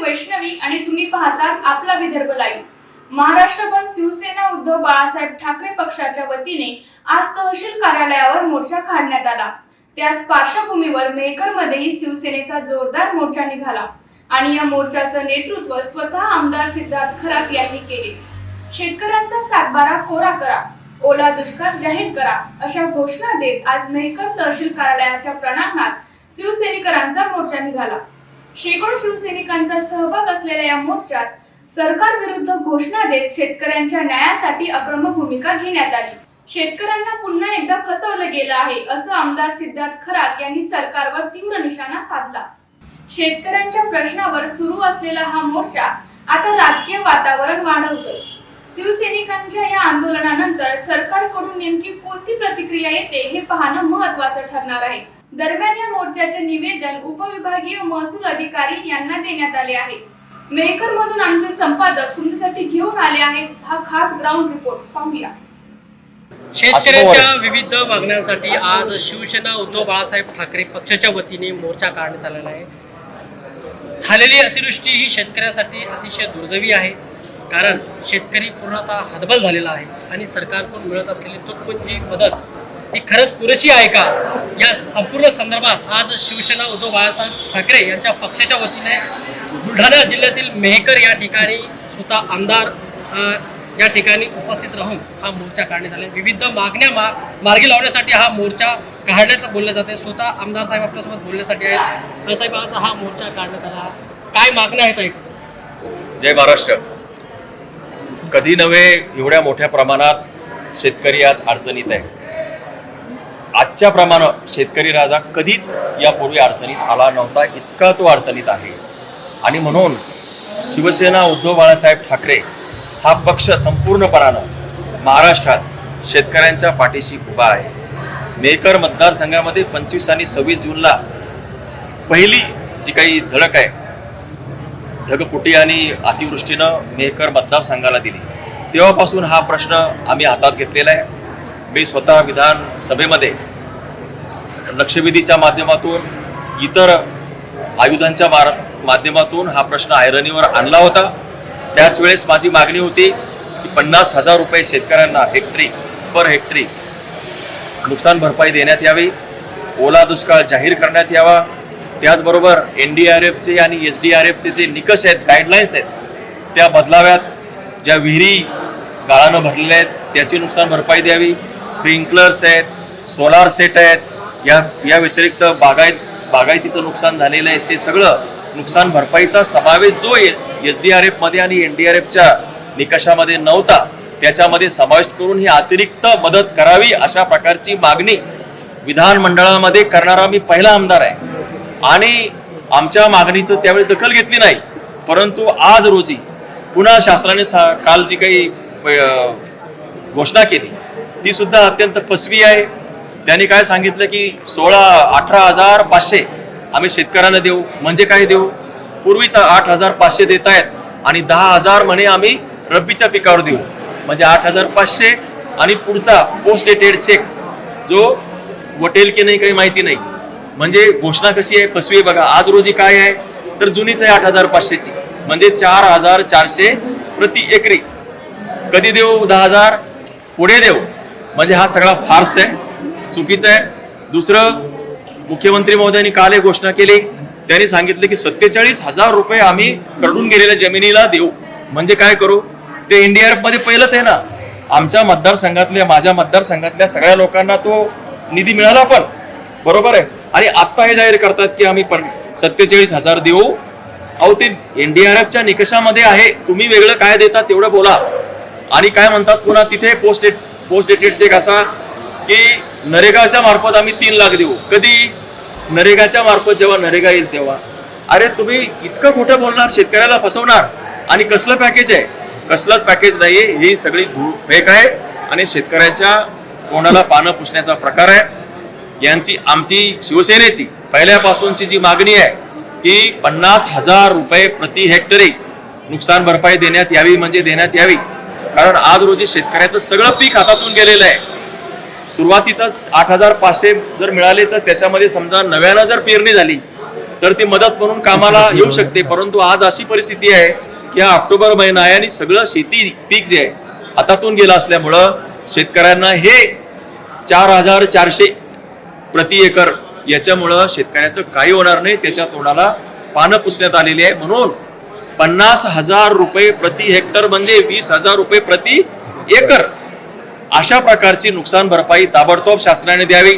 वैष्णवी आणि तुम्ही पाहतात आपला विदर्भ लाईव्ह महाराष्ट्रभर शिवसेना उद्धव बाळासाहेब ठाकरे पक्षाच्या वतीने आज तहसील कार्यालयावर मोर्चा काढण्यात आला. त्याच पार्श्वभूमीवर मेहकरमध्येही शिवसेनेचा जोरदार मोर्चा निघाला आणि या मोर्चाचं नेतृत्व स्वतः आमदार सिद्धार्थ खरात यांनी केले. शेतकऱ्यांचा सातबारा कोरा करा ओला दुष्काळ जाहीर करा अशा घोषणा देत आज मेहकर तहसील कार्यालयाच्या प्रणांगणात शिवसैनिकांचा मोर्चा निघाला. शेकडो शिवसैनिकांचा सहभाग असलेल्या या मोर्चात सरकार विरुद्ध घोषणा देत शेतकऱ्यांच्या न्यायासाठी आक्रमक भूमिका घेण्यात आली. शेतकऱ्यांना पुन्हा एकदा फसवलं गेलं आहे असं आमदार सिद्धार्थ खरात यांनी सरकारवर तीव्र निशाणा साधला. शेतकऱ्यांच्या प्रश्नावर सुरू असलेला हा मोर्चा आता राजकीय वातावरण वाढवतोय. शिवसैनिकांच्या या आंदोलनानंतर सरकारकडून नेमकी कोणती प्रतिक्रिया येते हे पाहणं महत्वाचं ठरणार आहे. दरम्यान या मोर्चाचे निवेदन उपविभागीय महसूल अधिकारी यांना देण्यात आले आहे. मेहकर मधून आमचे संपादक तुमच्यासाठी घेऊन आले आहेत. हा खास ग्राउंड रिपोर्ट पाहूया. शेतकऱ्यांच्या विविध मागण्यांसाठी आज शिवसेना उद्धव बाळासाहेब ठाकरे पक्षाच्या वतीने मोर्चा काढण्यात आलेला आहे. झालेली अतिवृष्टी ही शेतकऱ्यासाठी अतिशय दुर्दैवी आहे. कारण शेतकरी पूर्णतः हतबल झालेला आहे आणि सरकारकडून मिळत असलेली तुटपुंजी मदत ही खरंच पुरेशी आहे का? या संपूर्ण संदर्भात आज शिवसेना उद्धव बाळासाहेब ठाकरे यांच्या पक्षाच्या वतीने बुलढाणा जिल्ह्यातील मेहकर या ठिकाणी स्वतः आमदार या ठिकाणी उपस्थित राहून हा मोर्चा काढण्यात आला. विविध मागण्या मा मार्गी लावण्यासाठी हा मोर्चा काढण्याचं बोलले जाते. स्वतः आमदार साहेब आपल्यासोबत बोलण्यासाठी आहेत. साहेब आज हा मोर्चा काढण्यात आला. काय मागण्या आहेत ऐक जय महाराष्ट्र. कधी नव्हे एवढ्या मोठ्या प्रमाणात शेतकरी आज अडचणीत आहे. आजच्याप्रमाणं शेतकरी राजा कधीच यापूर्वी अडचणीत आला नव्हता इतका तो अडचणीत आहे. आणि म्हणून शिवसेना उद्धव बाळासाहेब ठाकरे हा पक्ष संपूर्णपणानं महाराष्ट्रात शेतकऱ्यांच्या पाठीशी उभा आहे. मेकर मतदारसंघामध्ये पंचवीस आणि सव्वीस जूनला पहिली जी काही धडक आहे ढगपुटी आणि अतिवृष्टीनं मेहकर मतदारसंघाला दिली. तेव्हापासून हा प्रश्न आम्ही हातात घेतलेला आहे. मी स्वतः विधानसभेमध्ये लक्षवेधीच्या माध्यमातून इतर आयुधांच्या मार माध्यमातून हा प्रश्न ऐरणीवर आणला होता. त्याच वेळेस माझी मागणी होती की पन्नास हजार रुपये शेतकऱ्यांना हेक्टरी पर हेक्टरी नुकसान भरपाई देण्यात यावी. ओला दुष्काळ जाहीर करण्यात यावा. त्याचबरोबर एन डी आर एफचे आणि एस डी आर एफचे जे निकष आहेत गाईडलाईन्स आहेत त्या बदलाव्यात. ज्या विहिरी गाळानं भरलेल्या आहेत त्याची नुकसान भरपाई द्यावी. स्प्रिंकलर्स आहेत सोलार सेट आहेत या या व्यतिरिक्त बागायत बागायतीचं नुकसान झालेलं आहे ते सगळं नुकसान भरपाईचा समावेश जो एस डी आर एफमध्ये आणि एन डी आर एफच्या निकषामध्ये नव्हता त्याच्यामध्ये समावेश करून ही अतिरिक्त मदत करावी अशा प्रकारची मागणी विधानमंडळामध्ये करणारा मी पहिला आमदार आहे. आणि आमच्या मागणीचं त्यावेळी दखल घेतली नाही परंतु आज रोजी पुन्हा शासनाने सा- काल जी काही घोषणा केली ती सुद्धा अत्यंत फसवी आहे. त्यांनी काय सांगितलं की सोळा अठरा हजार पाचशे आम्ही शेतकऱ्यांना देऊ. म्हणजे काय देऊ? पूर्वीचा आठ हजार पाचशे देत आहेत आणि दहा हजार म्हणे आम्ही रब्बीच्या पिकावर देऊ. म्हणजे आठ हजार पाचशे आणि पुढचा पोस्ट डेटेड चेक जो वटेल की नाही काही माहिती नाही. म्हणजे घोषणा कशी आहे? फसवी आहे बघा. आज रोजी काय आहे? तर जुनीच आहे आठ हजार पाचशेची. म्हणजे चार हजार चारशे प्रति एकरी. कधी देऊ? दहा हजार? पुढे देऊ. म्हणजे हा सगळा फार्स आहे चुकीचं आहे. दुसरं मुख्यमंत्री महोदयांनी काल एक घोषणा केली. त्यांनी सांगितलं की सत्तेचाळीस हजार रुपये आम्ही कडून गेलेल्या जमिनीला देऊ. म्हणजे काय करू? ते एनडीआरएफमध्ये पहिलंच आहे ना. आमच्या मतदारसंघातल्या माझ्या मतदारसंघातल्या सगळ्या लोकांना तो निधी मिळाला पण. बरोबर आहे? आणि आत्ता हे जाहीर करतात की आम्ही पण सत्तेचाळीस हजार देऊ. अहो ते एनडीआरएफच्या निकषामध्ये आहे. तुम्ही वेगळं काय देता तेवढं बोला. आणि काय म्हणतात पुन्हा तिथे पोस्ट पोस्ट डेटेड चेक असा की नरेगाच्या मार्फत आम्ही तीन लाख देऊ. कधी? नरेगाच्या मार्फत जेव्हा नरेगा येईल तेव्हा. अरे तुम्ही इतकं खोटं बोलणार शेतकऱ्याला फसवणार. आणि कसलं पॅकेज आहे? कसलंच पॅकेज नाही ही सगळी धूळ फेक आहे. आणि शेतकऱ्याच्या कोणाला पानं पुसण्याचा प्रकार आहे. यांची आमची शिवसेनेची पहिल्यापासूनची जी मागणी आहे की पन्नास हजार रुपये प्रति हेक्टरी नुकसान भरपाई देण्यात यावी म्हणजे देण्यात यावी. कारण आज रोजी शेतकऱ्याचं सगळं पीक हातातून गेलेलं आहे. सुरुवातीचा आठ हजार पाचशे जर मिळाले तर त्याच्यामध्ये समजा नव्यानं जर पेरणी झाली तर ती मदत म्हणून कामाला येऊ शकते. परंतु आज अशी परिस्थिती आहे की हा ऑक्टोबर महिना आहे आणि सगळं शेती पीक जे आहे हातातून गेलं असल्यामुळं शेतकऱ्यांना हे चार हजार चारशे प्रति एकर याच्यामुळं शेतकऱ्याचं काही होणार नाही. त्याच्या तोंडाला पानं पुसण्यात आलेली आहे. म्हणून पन्नास हजार रुपये प्रति हेक्टर म्हणजे वीस हजार रुपये प्रति एकर. अशा प्रकारची नुकसान भरपाई ताबडतोब शासनाने द्यावी.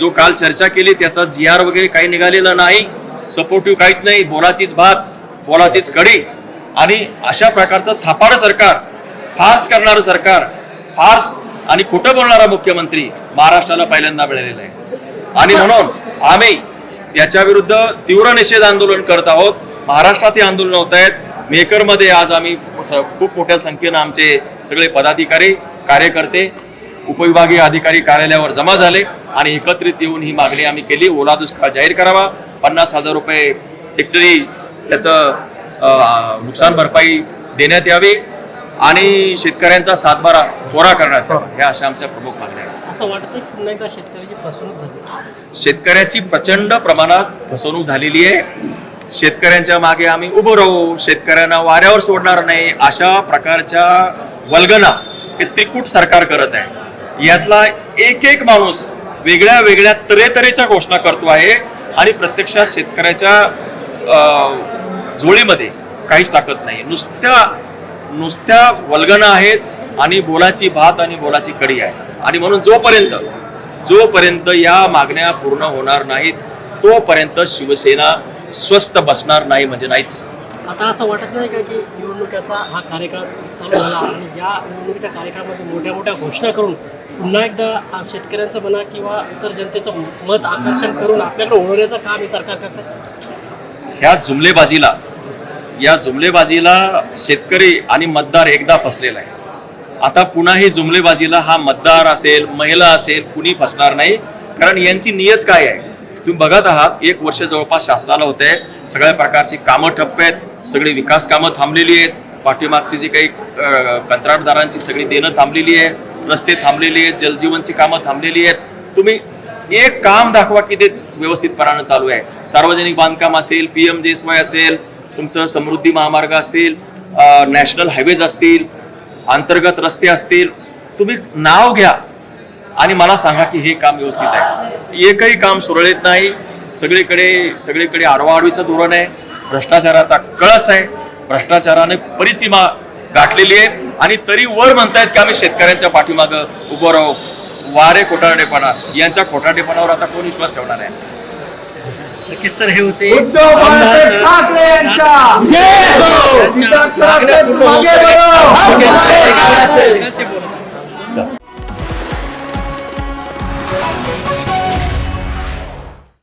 जो काल चर्चा केली त्याचा जी आर वगैरे काही निघालेला नाही. सपोर्टिव्ह काहीच नाही. बोलाचीच भात बोलाचीच कडी आणि अशा प्रकारचं थापाड सरकार फार्स करणारं सरकार फार्स आणि खोटं बोलणारा मुख्यमंत्री महाराष्ट्राला पहिल्यांदा मिळालेला आहे. आणि म्हणून आम्ही याच्या विरुद्ध तीव्र निषेध आंदोलन करत आहोत. महाराष्ट्रात हे आंदोलन होत आहेत. मेकरमध्ये आज आम्ही खूप मोठ्या संख्येनं आमचे सगळे पदाधिकारी कार्यकर्ते उपविभागीय अधिकारी कार्यालयावर जमा झाले आणि एकत्रित येऊन ही मागणी आम्ही केली. ओला दुष्काळ जाहीर करावा. पन्नास हजार रुपये हेक्टरी त्याचं नुकसान भरपाई देण्यात यावी आणि शेतकऱ्यांचा सातबारा कोरा करण्यात यावा. ह्या अशा आमच्या प्रमुख मागण्या असं वाटतं की पुन्हा एकदा शेतकऱ्याची फसवणूक झाली? शेतकऱ्याची प्रचंड प्रमाणात फसवणूक झालेली आहे. शेतकऱ्यांच्या मागे आम्ही उभं राहू शेतकऱ्यांना वाऱ्यावर सोडणार नाही अशा प्रकारच्या वल्गना हे त्रिकूट सरकार करत आहे. यातला एक एक माणूस वेगळ्या वेगळ्या तऱ्हेतऱ्हेच्या घोषणा करतो आहे आणि प्रत्यक्षात शेतकऱ्याच्या जोळीमध्ये झोळीमध्ये काहीच टाकत नाही. नुसत्या नुसत्या वल्गना आहेत आणि बोलाची भात आणि बोलाची कडी आहे. आणि म्हणून जोपर्यंत जोपर्यंत या मागण्या पूर्ण होणार नाहीत तोपर्यंत शिवसेना स्वस्त बसणार नाही म्हणजे नाहीच. आता असं वाटत नाही का की निवडणुकीचा हा कार्यकाळ चालू झाला आणि या निवडणुकीच्या कार्यकाळामध्ये मोठ्या मोठ्या घोषणा करून पुन्हा एकदा शेतकऱ्यांचं म्हणा किंवा इतर जनतेचं मत आकर्षण करून आपल्याकडे ओढवण्याचं काम हे सरकार करतं? ह्या जुमलेबाजीला या जुमलेबाजीला शेतकरी आणि मतदार एकदा फसलेला आहे. आता पुन्हा ही जुमलेबाजीला हा मतदार असेल महिला असेल कुणी फसणार नाही. कारण यांची नियत काय आहे? तुम्ही बघत आहात एक वर्ष जवळपास शासनाला होते सगळ्या प्रकारची कामं ठप्प आहेत सगळी विकास कामं थांबलेली आहेत पाठीमागची जी काही कंत्राटदारांची सगळी देणं थांबलेली आहे रस्ते थांबलेली आहेत जलजीवनची कामं थांबलेली आहेत. तुम्ही एक काम दाखवा की तेच व्यवस्थितपणानं चालू आहे. सार्वजनिक बांधकाम असेल पी एम जे असेल तुमचं समृद्धी महामार्ग असतील नॅशनल हायवेज असतील अंतर्गत रस्ते असतील तुम्ही नाव घ्या. आणि मला सांगा की हे काम व्यवस्थित आहे. एकही काम सुरळीत नाही. सगळीकडे सगळीकडे आडवाआडवीचं धोरण आहे. भ्रष्टाचाराचा कळस आहे. भ्रष्टाचाराने परिसीमा गाठलेली आहे. आणि तरी वर म्हणतायत की आम्ही शेतकऱ्यांच्या पाठीमागं उभं राहू. वारे खोटारडेपणा. यांच्या खोटारडेपणावर आता कोण विश्वास ठेवणार आहे? नक्कीच तर हे होते. ठाकरे